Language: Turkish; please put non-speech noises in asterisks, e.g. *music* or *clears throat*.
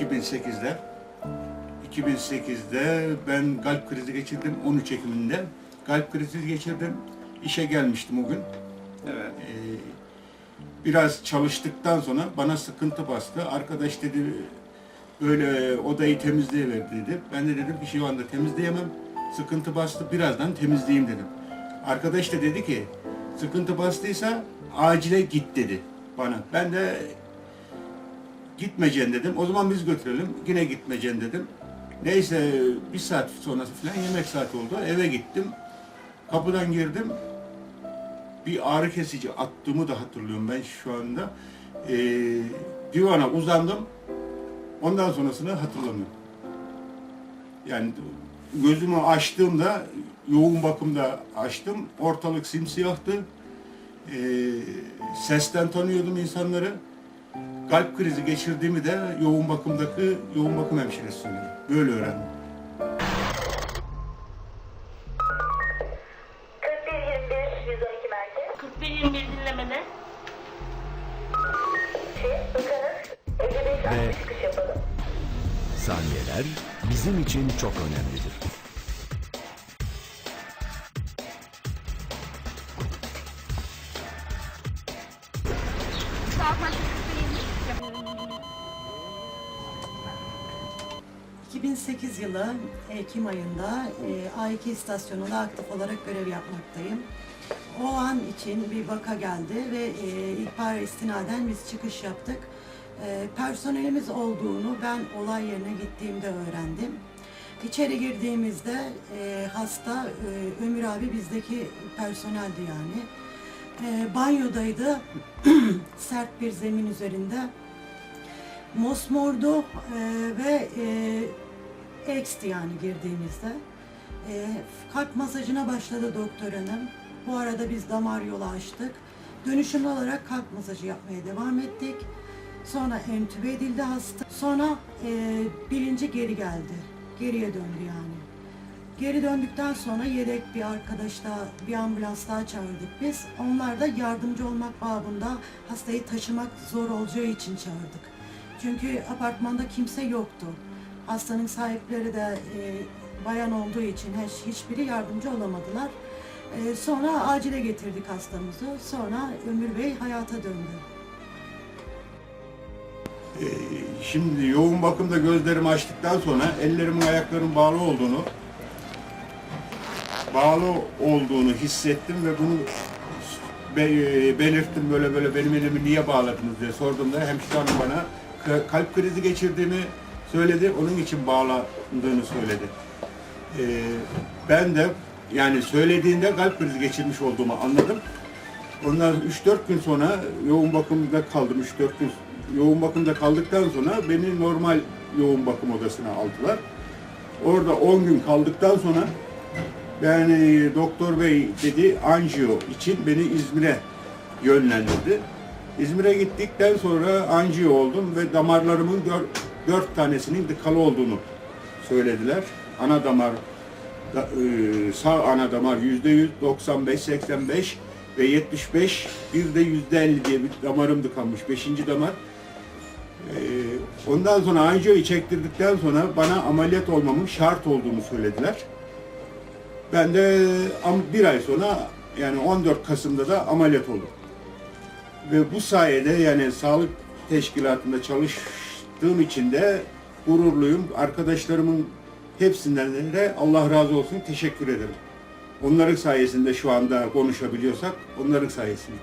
2008'de. 2008'de ben kalp krizi geçirdim 13 Ekim'inde. Kalp krizi geçirdim. İşe gelmiştim o gün. Evet. Ee, biraz çalıştıktan sonra bana sıkıntı bastı. Arkadaş dedi böyle odayı temizleyiver dedi. Ben de dedim ki şu anda temizleyemem. Sıkıntı bastı birazdan temizleyeyim dedim. Arkadaş da dedi ki sıkıntı bastıysa acile git dedi bana. Ben de gitmeyeceksin dedim. O zaman biz götürelim. Yine gitmeyeceksin dedim. Neyse bir saat sonrası falan yemek saati oldu. Eve gittim. Kapıdan girdim bir ağrı kesici attığımı da hatırlıyorum ben şu anda. Ee, divana uzandım. Ondan sonrasını hatırlamıyorum. Yani gözümü açtığımda, yoğun bakımda açtım. Ortalık simsiyahtı. Ee, sesten tanıyordum insanları. Kalp krizi geçirdiğimi de yoğun bakımdaki yoğun bakım hemşiresi söyledi. Böyle öğrendim. 4121 112 merkez. 4121 dinlemede. Şey, bakınız 55 Ve- 60 çıkış yapalım. Saniyeler bizim için çok önemlidir. Ee, 2008 yılı Ekim ayında e, A2 istasyonunda aktif olarak görev yapmaktayım. O an için bir vaka geldi ve e, ihbar istinaden biz çıkış yaptık. E, personelimiz olduğunu ben olay yerine gittiğimde öğrendim. İçeri girdiğimizde e, hasta e, Ömür abi bizdeki personeldi yani. E, banyodaydı. *clears throat* Sert bir zemin üzerinde mosmordu e, ve e, eksti yani girdiğimizde. E, kalp masajına başladı doktor hanım. Bu arada biz damar yolu açtık. Dönüşümlü olarak kalp masajı yapmaya devam ettik. Sonra entübe edildi hasta. Sonra e, bilinci geri geldi. Geriye döndü yani. Geri döndükten sonra yedek bir arkadaş daha, bir ambulans daha çağırdık biz. Onlar da yardımcı olmak babında hastayı taşımak zor olacağı için çağırdık. Çünkü apartmanda kimse yoktu. Hastanın sahipleri de e, bayan olduğu için hiç, hiçbiri yardımcı olamadılar. E, sonra acile getirdik hastamızı. Sonra Ömür Bey hayata döndü. Ee, Şimdi yoğun bakımda gözlerimi açtıktan sonra ellerimin ayaklarımın bağlı olduğunu bağlı olduğunu hissettim ve bunu be- belirttim böyle böyle benim elimi niye bağladınız diye sorduğumda hemşire hanım bana kalp krizi geçirdiğimi söyledi. Onun için bağlandığını söyledi. Ee, ben de yani söylediğinde kalp krizi geçirmiş olduğumu anladım. Ondan 3-4 gün sonra yoğun bakımda kaldım. 3-4 gün yoğun bakımda kaldıktan sonra beni normal yoğun bakım odasına aldılar. Orada 10 gün kaldıktan sonra yani doktor bey dedi anjiyo için beni İzmir'e yönlendirdi. İzmir'e gittikten sonra anjiyo oldum ve damarlarımın dör- dört tanesinin tıkalı olduğunu söylediler. Ana damar da- e, sağ ana damar yüzde yüz 95 85 ve 75 bir de yüzde 50 diye bir damarım tıkanmış. Beşinci damar. E, ondan sonra anjiyoyu çektirdikten sonra bana ameliyat olmamın şart olduğunu söylediler. Ben de bir ay sonra yani 14 Kasım'da da ameliyat oldum. Ve bu sayede yani sağlık teşkilatında çalıştığım için de gururluyum. Arkadaşlarımın hepsinden de Allah razı olsun teşekkür ederim. Onların sayesinde şu anda konuşabiliyorsak onların sayesinde.